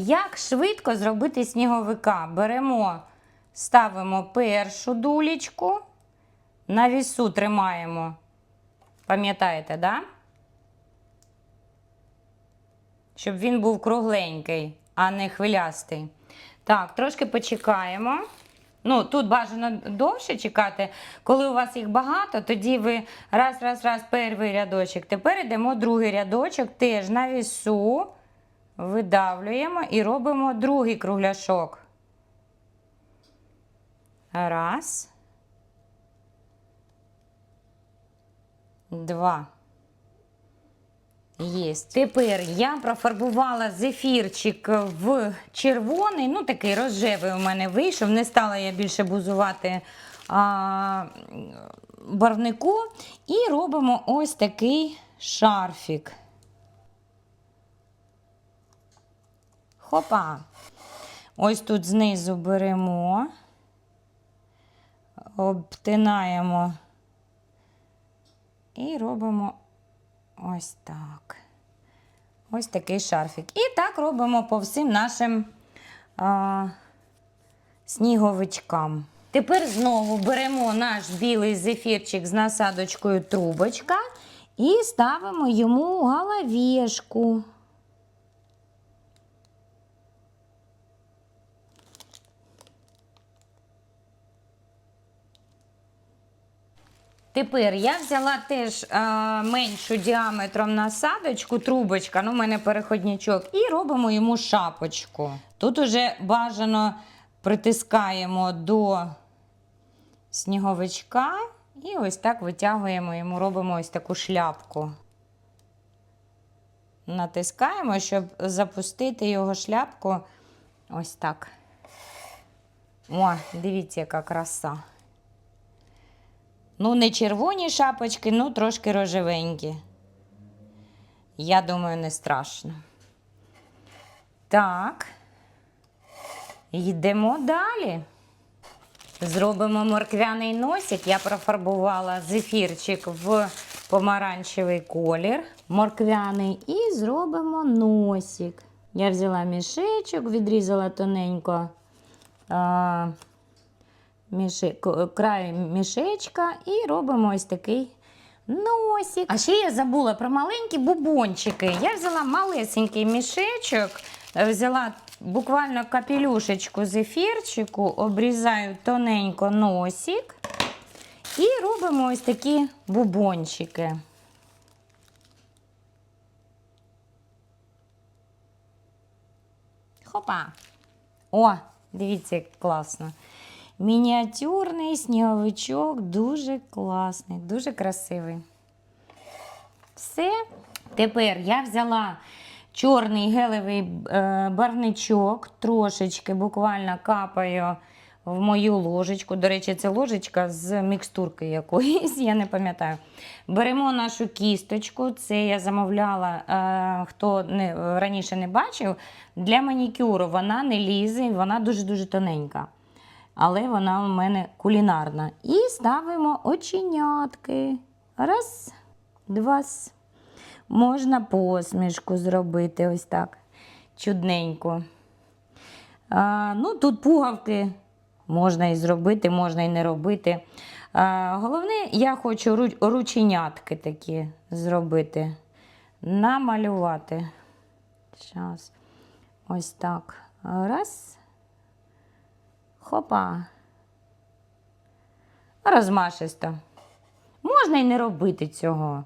Як швидко зробити сніговика? Беремо, ставимо першу дулечку, на вісу тримаємо. Пам'ятаєте, да? Щоб він був кругленький, а не хвилястий. Так, трошки почекаємо. Ну, тут бажано довше чекати. Коли у вас їх багато, тоді ви раз, раз, раз, перший рядочок. Тепер йдемо другий рядочок, теж на вісу. Видавлюємо і робимо другий кругляшок. Раз. Два. Єсть. Тепер я профарбувала зефірчик в червоний, ну такий рожевий у мене вийшов. Не стала я більше бузувати а, барвнику. І робимо ось такий шарфік. Хопа. Ось тут знизу беремо, обтинаємо і робимо ось так. Ось такий шарфік. І так робимо по всім нашим а, сніговичкам. Тепер знову беремо наш білий зефірчик з насадочкою трубочка і ставимо йому головешку. Тепер я взяла теж е, меншу діаметром насадочку, трубочка, ну, у мене переходничок, і робимо йому шапочку. Тут уже бажано притискаємо до сніговичка і ось так витягуємо йому, робимо ось таку шляпку. Натискаємо, щоб запустити його шляпку ось так. О, дивіться, яка краса. Ну, не червоні шапочки, ну трошки рожевенькі. Я думаю, не страшно. Так. Йдемо далі. Зробимо морквяний носик. Я профарбувала зефірчик в помаранчевий колір, морквяний, і зробимо носик. Я взяла мішечок, відрізала тоненько. Край мішечка і робимо ось такий носик. А ще я забула про маленькі бубончики. Я взяла малесенький мішечок, взяла буквально капелюшечку зефірчику, обрізаю тоненько носик і робимо ось такі бубончики. Хопа! О, дивіться, як класно. Мініатюрний сніговичок дуже класний, дуже красивий. Все. Тепер я взяла чорний гелевий е, барничок, трошечки буквально капаю в мою ложечку. До речі, це ложечка з мікстурки якоїсь, я не пам'ятаю. Беремо нашу кісточку, це я замовляла, е, хто не, раніше не бачив, для манікюру вона не лізе, вона дуже-дуже тоненька. Але вона у мене кулінарна. І ставимо оченятки. Раз, два. Можна посмішку зробити ось так. Чудненько. А, ну, тут пугавки можна і зробити, можна і не робити. А, головне, я хочу ру- рученятки такі зробити. Намалювати. Зараз. Ось так. Раз. Хопа. Розмашисто. Можна й не робити цього.